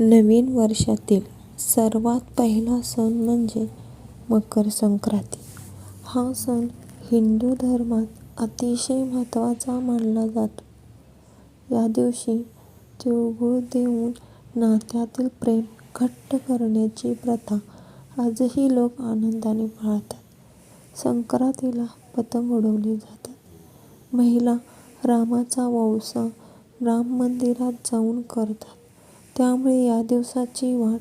नवीन वर्षातील सर्वात पहिला सण म्हणजे मकर संक्रांती. हा सण हिंदू धर्मात अतिशय महत्त्वाचा मानला जातो. या दिवशी तिळगुळ देऊन नात्यातील प्रेम घट्ट करण्याची प्रथा आजही लोक आनंदाने पाळतात. संक्रांतीला पतंग उडवले जातात. महिला रामाचा वौसा राम मंदिरात जाऊन करतात. त्यामुळे या दिवसाची वाट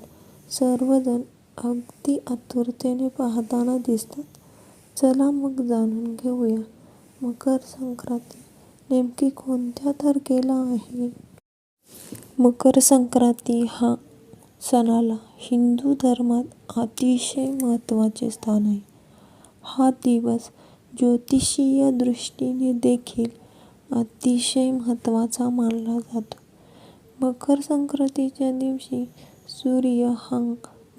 सर्वजण अगदी आतुरतेने पाहताना दिसतात. चला मग जाणून घेऊया मकर संक्रांती नेमकी कोणत्या तारखेला आहे? मकर संक्रांती हा सणाला हिंदू धर्मात अतिशय महत्त्वाचे स्थान आहे. हा दिवस ज्योतिषीय दृष्टीने देखील अतिशय महत्त्वाचा मानला जातो. मकर संक्रांतीच्या दिवशी सूर्य हा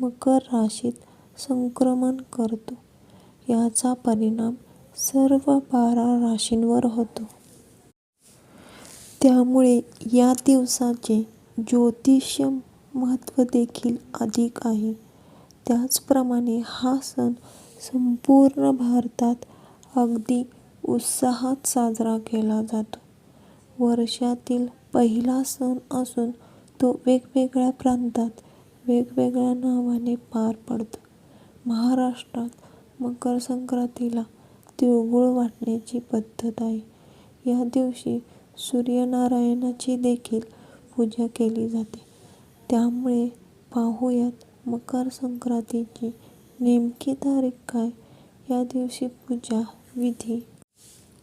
मकर राशीत संक्रमण करतो. याचा परिणाम सर्व बारा राशींवर होतो. त्यामुळे या दिवसाचे ज्योतिषीय महत्त्व देखील अधिक आहे. त्याचप्रमाणे हा सण संपूर्ण भारतात अगदी उत्साहात साजरा केला जातो. वर्षातील पहिला सण असून तो वेगवेगळ्या प्रांतात वेगवेगळ्या नावाने पार पडतो. महाराष्ट्रात मकर संक्रांतीला तिळगुळ वाटण्याची पद्धत आहे. या दिवशी सूर्यनारायणाची देखील पूजा केली जाते. त्यामुळे पाहूयात मकर संक्रांतीची नेमकी तारीख काय, या दिवशी पूजा विधी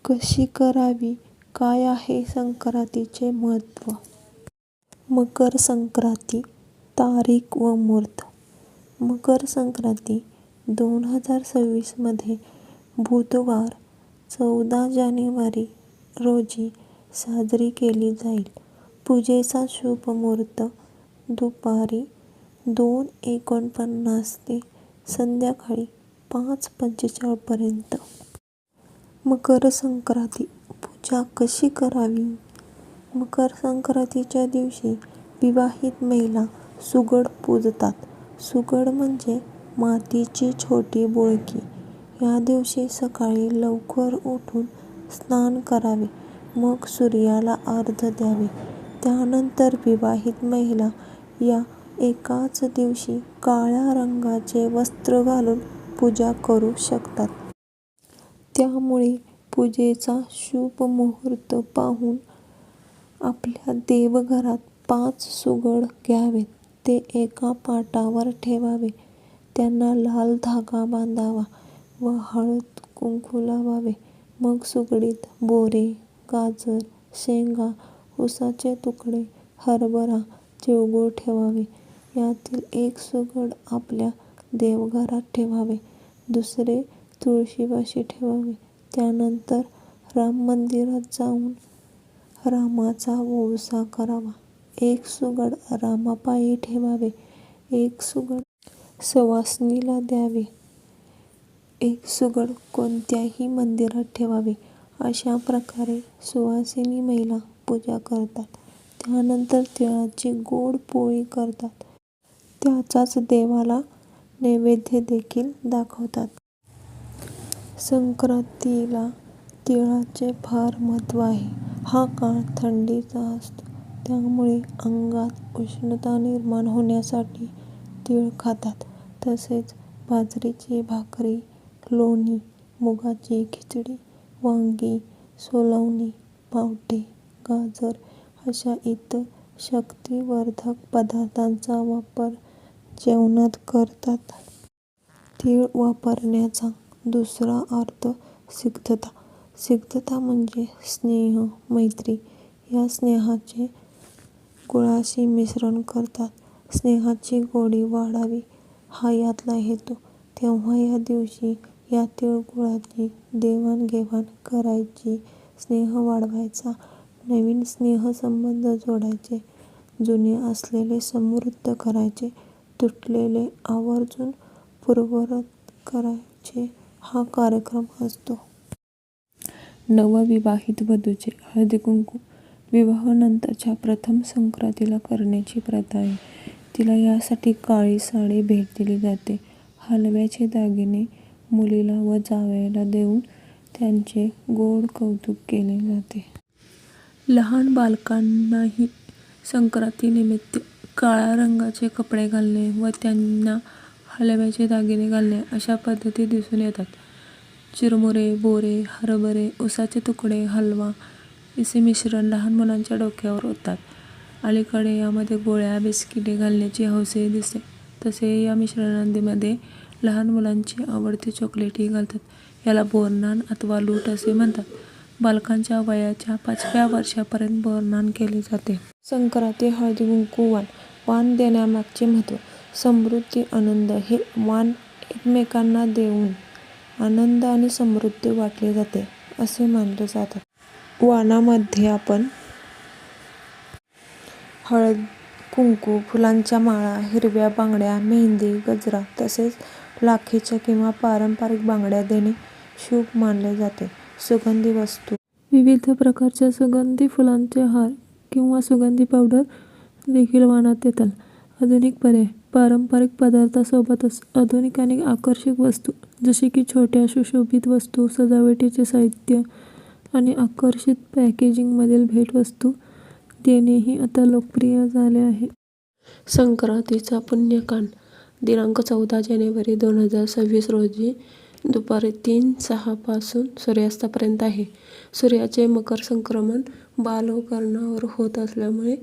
कशी करावी, काय आहे संक्रांतीचे महत्त्व? मकर संक्रांती तारीख व मुहूर्त मकर संक्रांती दोन हजार सव्वीसमध्ये बुधवार चौदा जानेवारी रोजी साजरी केली जाईल. पूजेचा शुभ मुहूर्त दुपारी दोन एकोणपन्नास ते संध्याकाळी पाच पंचेचाळपर्यंत मकर संक्रांती पूजा कशी करावी? मकर संक्रांतीच्या दिवशी विवाहित महिला सुगड पूजतात. सुगड म्हणजे मातीची छोटी बोळकी. या दिवशी सकाळी लवकर उठून स्नान करावे, मग सूर्याला अर्घ्य द्यावे. त्यानंतर विवाहित महिला या एकाच दिवशी काळ्या रंगाचे वस्त्र घालून पूजा करू शकतात. त्यामुळे पूजेचा शुभ मुहूर्त पाहून आपल्या देवघरात पाच सुगड घ्यावेत. ते एका पाटावर ठेवावे. त्यांना लाल धागा बांधावा व हळद कुंकू लावावे. मग सुगडीत बोरे, गाजर, शेंगा, उसाचे तुकडे, हरभरा, तिळगुळ ठेवावे. यातील एक सुगड आपल्या देवघरात ठेवावे, दुसरे तुळशीपाशी ठेवावे. त्यानंतर राम मंदिरात जाऊन रामाचा वौसा करावा. एक सुगड रामापायी ठेवावे, एक सुगड सवाष्णीला द्यावे, एक सुगड कोणत्याही मंदिरात ठेवावे. अशा प्रकारे सुवासिनी महिला पूजा करतात. त्यानंतर तिळाची गोड पोळी करतात. त्याचाच देवाला नैवेद्य देखील दाखवतात. संक्रांतीला तिळाचे फार महत्त्व आहे. हा काळ थंडीचा असतो. त्यामुळे अंगात उष्णता निर्माण होण्यासाठी तीळ खातात. तसेच बाजरीची भाकरी, लोणी, मुगाची खिचडी, वांगी, सोलवणी, पावटे, गाजर अशा इतर शक्तिवर्धक पदार्थांचा वापर जेवणात करतात. तीळ वापरण्याचा दुसरा अर्थ सिद्धता. सिद्धता म्हणजे स्नेह, मैत्री. या स्नेहाचे गुळाशी मिश्रण करतात. स्नेहाची गोडी वाढावी हा यातला हेतू. तेव्हा या दिवशी या तिळगुळाची देवाणघेवाण करायची, स्नेह वाढवायचा, नवीन स्नेहसंबंध जोडायचे, जुने असलेले समृद्ध करायचे, तुटलेले आवर्जून पूर्वरत करायचे हा कार्यक्रम असतो. नवविवाहित वधूचे हळदीकुंकू विवाहानंतरच्या प्रथम संक्रांतीला करण्याची प्रथा आहे. तिला यासाठी काळी साडी भेट दिली जाते. हलव्याचे दागिने मुलीला व जावयाला देऊन त्यांचे गोड कौतुक केले जाते. लहान बालकांनाही संक्रांतीनिमित्त काळ्या रंगाचे कपडे घालणे व त्यांना हलव्याचे दागिने घालणे अशा पद्धती दिसून येतात. चिरमुरे, बोरे, हरभरे, उसाचे तुकडे, हलवा असे मिश्रण लहान मुलांच्या डोक्यावर ओततात. अलीकडे यामध्ये गोळ्या, बिस्किटे घालण्याची हौसही दिसते. तसे या मिश्रणांमध्ये लहान मुलांची आवडती चॉकलेटही घालतात. याला बोरनान अथवा लूट असे म्हणतात. बालकांच्या वयाच्या पाचव्या वर्षापर्यंत बोरनान केले जाते. संक्रांती हळदी-कुंकू वाण वाण देण्यामागचे महत्त्व समृद्धी, आनंद हे वाण एकमेकांना देऊन आनंद आणि समृद्धी वाटली जाते असे मानले जातात वानामध्ये आपण हळद, कुंकू, फुलांच्या माळा, हिरव्या बांगड्या, मेहंदी, गजरा तसेच लाखेच्या किंवा पारंपरिक बांगड्या देणे शुभ मानले जाते. सुगंधी वस्तू विविध प्रकारच्या सुगंधी फुलांचे हार किंवा सुगंधी पावडर देखील वाणात येतात. आधुनिक पर्याय पारंपरिक पदार्थांसोबतच आधुनिक आणि आकर्षक वस्तू जसे की छोट्या सुशोभित वस्तू, सजावटीचे साहित्य आणि आकर्षित पॅकेजिंगमधील भेटवस्तू देणेही आता लोकप्रिय झाले आहे. संक्रांतीचा पुण्यकाळ दिनांक चौदा जानेवारी दोन हजार सव्वीस रोजी दुपारी तीन सहा पासून सूर्यास्तापर्यंत आहे. सूर्याचे मकर संक्रमण बालवकरणावर होत असल्यामुळे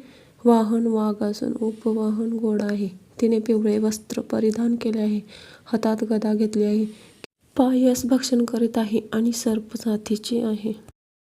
वाहन वाघ असून उपवाहन घोडा आहे. तिने पिवळे वस्त्र परिधान केले आहे, हातात गदा घेतली आहे, पायस भक्षण करीत आहे आणि सर्प जातीची आहे.